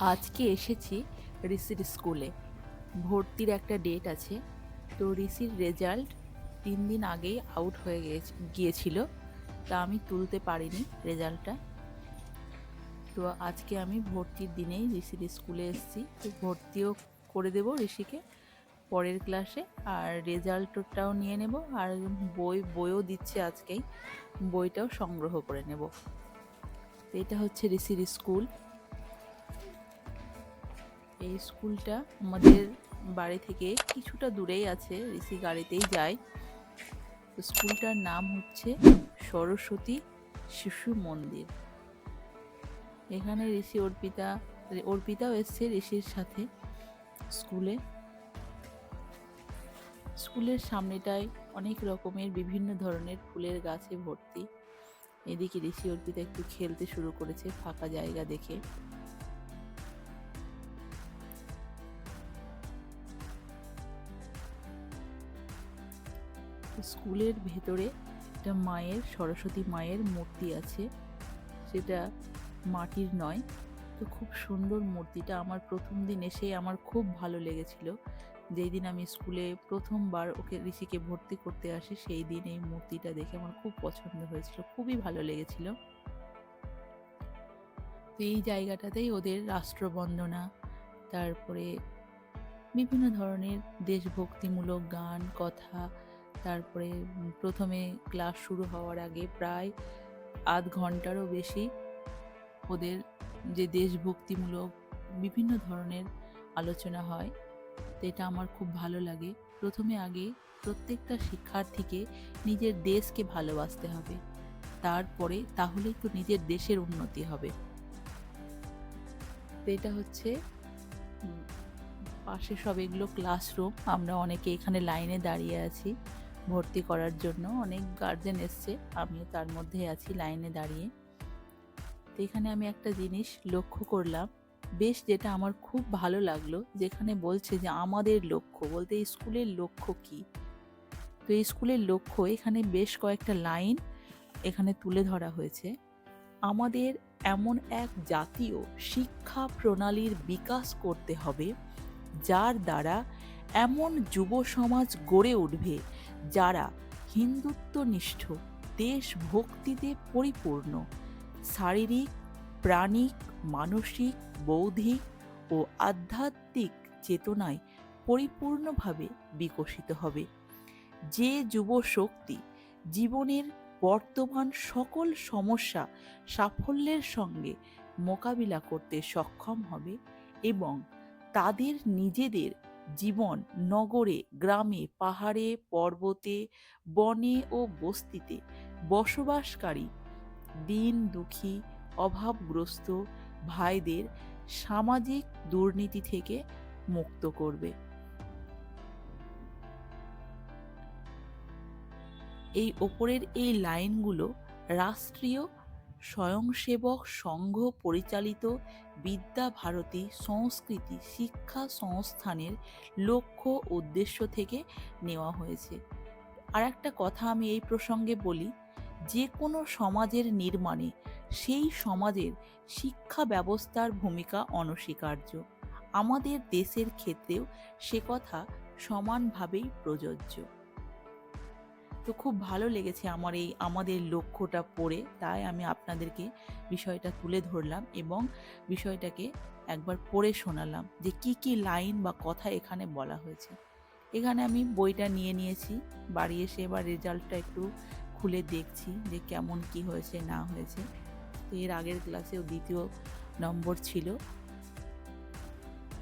আজকে এসেছি ঋষির স্কুলে। ভর্তির একটা ডেট আছে। তো ঋষির রেজাল্ট তিন দিন আগেই আউট হয়ে গিয়েছ- গিয়েছিল। তা আমি তুলতে পারিনি রেজাল্টটা তো আজকে আমি ভর্তির দিনেই ঋষির স্কুলে এসেছি। তো ভর্তিও করে দেবো ঋষিকে পরের ক্লাসে আর রেজাল্টটাও নিয়ে নেব। আর বই, বইও দিচ্ছে আজকেই। বইটাও সংগ্রহ করে নেব। এটা হচ্ছে ঋষির স্কুল। এই স্কুলটা আমাদের বাড়ি থেকে কিছুটা দূরেই আছে, ঋষি গাড়িতেই তো স্কুলটার নাম হচ্ছে সরস্বতী শিশু মন্দির। এখানে ঋষি অর্পিতা, অর্পিতাও এসছে ঋষির সাথে স্কুলে। স্কুলের সামনেটায় অনেক রকমের বিভিন্ন ধরনের ফুলের গাছে ভর্তি। এদিকে ঋষি অর্পিতা একটু খেলতে শুরু করেছে, ফাঁকা জায়গা দেখে। স্কুলের ভেতরে একটা মায়ের, সরস্বতী মায়ের মূর্তি আছে। সেটা মাটির নয়। তো খুব সুন্দর মূর্তিটা আমার প্রথম দিন এসে আমার খুব ভালো লেগেছিল। যেই দিন আমি স্কুলে প্রথমবার ওকে ঋষিকে ভর্তি করতে আসি, সেই দিন এই মূর্তিটা দেখে আমার খুব পছন্দ হয়েছিল। খুবই ভালো লেগেছিল। তো এই জায়গাটাতেই ওদের রাষ্ট্রবন্দনা, তারপরে বিভিন্ন ধরনের দেশভক্তিমূলক গান, কথা তারপরে প্রথমে ক্লাস শুরু হওয়ার আগে প্রায় আধ ঘন্টারও বেশি ওদের যে দেশভক্তিমূলক বিভিন্ন ধরনের আলোচনা হয়, তো এটা আমার খুব ভালো লাগে। প্রথমে আগে প্রত্যেকটা শিক্ষার্থীকে নিজের দেশকে ভালোবাসতে হবে, তারপরে তাহলেই তো নিজের দেশের উন্নতি হবে। তো এটা হচ্ছে পাশে সব এগুলো ক্লাসরুম আমরা অনেকে এখানে লাইনে দাঁড়িয়ে আছি। ভর্তি করার জন্য অনেক গার্জেন এসছে। আমিও তার মধ্যে আছি লাইনে দাঁড়িয়ে। তো এখানে আমি একটা জিনিস লক্ষ্য করলাম। বেশ যেটা আমার খুব ভালো লাগল, যেখানে বলছে যে আমাদের লক্ষ্য, বলতে স্কুলের লক্ষ্য কি? তো এই স্কুলের লক্ষ্য, এখানে বেশ কয়েকটা লাইন এখানে তুলে ধরা হয়েছে। আমাদের এমন এক জাতীয় শিক্ষা প্রণালীর বিকাশ করতে হবে, যার দ্বারা এমন যুব সমাজ গড়ে উঠবে যারা হিন্দুত্বনিষ্ঠ, দেশভক্তিতে পরিপূর্ণ, শারীরিক, প্রাণিক, মানসিক, বৌদ্ধিক ও আধ্যাত্মিক চেতনায় পরিপূর্ণভাবে বিকশিত হবে। যে যুব শক্তি জীবনের বর্তমান সকল সমস্যা সাফল্যের সঙ্গে মোকাবিলা করতে সক্ষম হবে এবং তাদের নিজেদের জীবন নগরে, গ্রামে, পাহাড়ে, পর্বতে, বনে ও বস্তিতে বসবাসকারী। দিন দুঃখী, অভাবগ্রস্ত ভাইদের সামাজিক দুর্নীতি থেকে মুক্ত করবে। এই ওপরের এই লাইনগুলো রাষ্ট্রীয় স্বয়ংসেবক সংঘ পরিচালিত বিদ্যা ভারতী সংস্কৃতি শিক্ষা সংস্থানের লক্ষ্য উদ্দেশ্য থেকে নেওয়া হয়েছে। আর একটা কথা আমি এই প্রসঙ্গে বলি, যে কোনো সমাজের নির্মাণে সেই সমাজের শিক্ষা ব্যবস্থার ভূমিকা অনস্বীকার্য। আমাদের দেশের ক্ষেত্রেও সে কথা সমানভাবেই প্রযোজ্য। তো খুব ভালো লেগেছে আমার এই আমাদের লক্ষ্যটা পড়ে। তাই আমি আপনাদেরকে বিষয়টা তুলে ধরলাম এবং বিষয়টাকে একবার পড়ে শোনালাম যে কি কি লাইন বা কথা এখানে বলা হয়েছে। এখানে আমি বইটা নিয়ে নিয়েছি। বাড়ি এসে এবার রেজাল্টটা একটু খুলে দেখছি যে কেমন কি হয়েছে, না হয়েছে। তো এর আগের ক্লাসেও দ্বিতীয় নম্বর ছিল।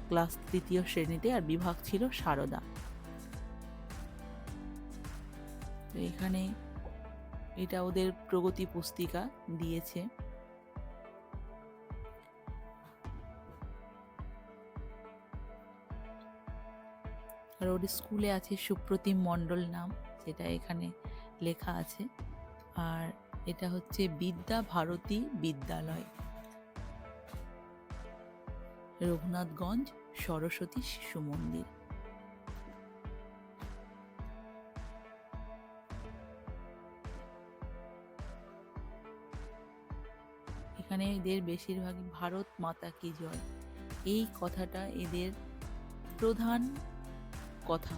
ক্লাস তৃতীয় শ্রেণীতে আর বিভাগ ছিল সারদা। তো এখানে এটা ওদের প্রগতি পুস্তিকা দিয়েছে। আর ওর স্কুলে আছে সুপ্রতিম মণ্ডল নাম, সেটা এখানে লেখা আছে। আর এটা হচ্ছে বিদ্যা ভারতী বিদ্যালয়। রঘুনাথগঞ্জ সরস্বতী শিশু মন্দির। এখানে এদের বেশিরভাগই ভারত মাতা কি জয়? এই কথাটা এদের প্রধান কথা।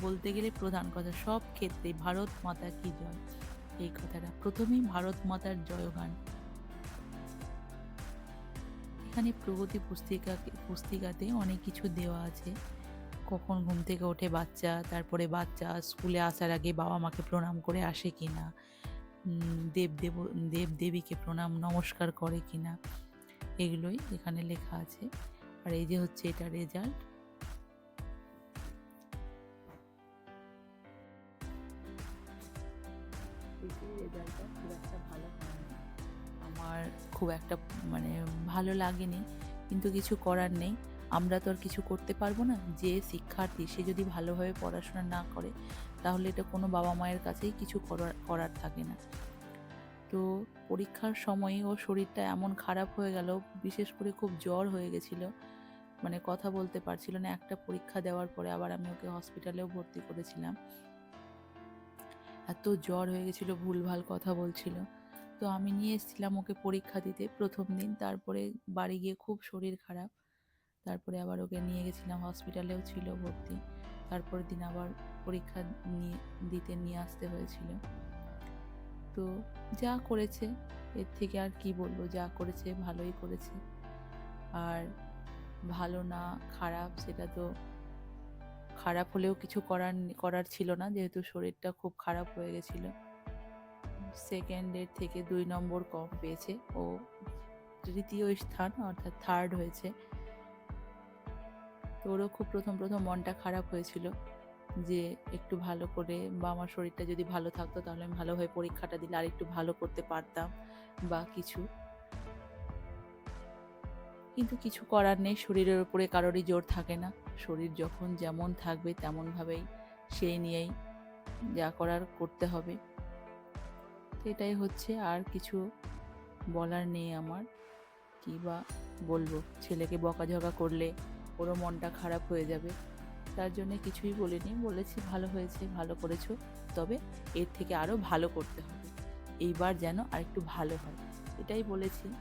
বলতে গেলে প্রধান কথা, সব ক্ষেত্রে ভারত মাতা কি জয়? এই কথাটা। প্রথমেই ভারত মাতার জয়গান। এখানে প্রগতি পুস্তিকা, পুস্তিকাতে অনেক কিছু দেওয়া আছে। কখন ঘুম থেকে ওঠে বাচ্চা, তারপরে বাচ্চা স্কুলে আসার আগে বাবা মাকে প্রণাম করে আসে কিনা উম, দেব দেব দেব দেবীকে প্রণাম নমস্কার করে কিনা এগুলোই এখানে লেখা আছে। আর এই যে হচ্ছে এটা রেজাল্ট রেজাল্টটা খুব একটা ভালো হয়নি। আমার খুব একটা মানে ভালো লাগেনি কিন্তু কিছু করার নেই। আমরা তো আর কিছু করতে পারব না। যে শিক্ষার্থী সে যদি ভালোভাবে পড়াশোনা না করে তাহলে এটা কোনো বাবা মায়ের কাছেই কিছু করার করার থাকে না। তো পরীক্ষার সময়ে ওর শরীরটা এমন খারাপ হয়ে গেল, বিশেষ করে খুব জ্বর হয়ে গেছিল। মানে কথা বলতে পারছিল না, একটা পরীক্ষা দেওয়ার পরে আবার আমি ওকে হসপিটালেও ভর্তি করেছিলাম। এত জ্বর হয়ে গেছিল, ভুলভাল কথা বলছিল। তো আমি নিয়ে এসেছিলাম ওকে পরীক্ষা দিতে প্রথম দিন, তারপরে বাড়ি গিয়ে খুব শরীর খারাপ। তারপরে আবার ওকে নিয়ে গেছিলাম, হসপিটালেও ছিল ভর্তি। তারপরের দিন আবার পরীক্ষা নিয়ে, দিতে নিয়ে আসতে হয়েছিল। তো যা করেছে, এর থেকে আর কি বলব? যা করেছে, ভালোই করেছে। আর ভালো না খারাপ সেটা তো খারাপ হলেও কিছু করার করার ছিল না। যেহেতু শরীরটা খুব খারাপ হয়ে গেছিল। সেকেন্ডের থেকে দুই নম্বর কম পেয়েছে। ও তৃতীয় স্থান, অর্থাৎ থার্ড হয়েছে। তো ওরও খুব প্রথম প্রথম মনটা খারাপ হয়েছিল। যে একটু ভালো করে বা আমার শরীরটা যদি ভালো থাকতো তাহলে আমি ভালোভাবে পরীক্ষাটা দিলে আর একটু ভালো করতে পারতাম বা কিছু। কিন্তু কিছু করার নেই, শরীরের উপরে কারোরই জোর থাকে না। শরীর যখন যেমন থাকবে তেমনভাবেই সেই নিয়েই যা করার করতে হবে। এটাই হচ্ছে, আর কিছু বলার নেই আমার। কী বা বলব? ছেলেকে বকাঝকা করলে ওরও মনটা খারাপ হয়ে যাবে। তার জন্য কিছুই বলিনি। বলেছি, ভালো হয়েছে, ভালো করেছ। তবে এর থেকে আরও ভালো করতে হবে। এইবার যেন আর একটু ভালো হয়। এটাই বলেছি।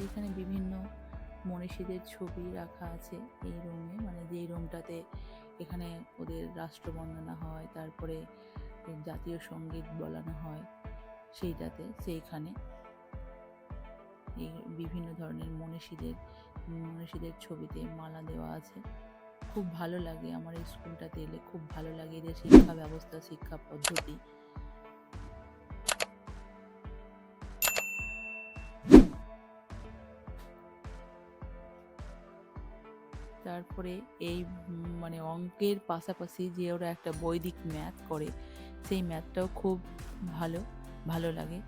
এইখানে বিভিন্ন মনীষীদের ছবি রাখা আছে এই রুমে। মানে যেই রুমটাতে এখানে ওদের রাষ্ট্রবন্দনা হয়, তারপরে জাতীয় সংগীত বলানো হয়, সেইটাতে, সেইখানে। বিভিন্ন ধরনের মনীষীদের মনীষীদের ছবিতে মালা দেওয়া আছে। খুব ভালো লাগে আমার এই স্কুলটাতে এলে, খুব ভালো লাগে এদের শিক্ষা ব্যবস্থা, শিক্ষা পদ্ধতি। তারপরে এই মানে অঙ্কের পাশাপাশি যে ওরা একটা বৈদিক ম্যাথ করে, সেই ম্যাথটাও খুব ভালো ভালো লাগে।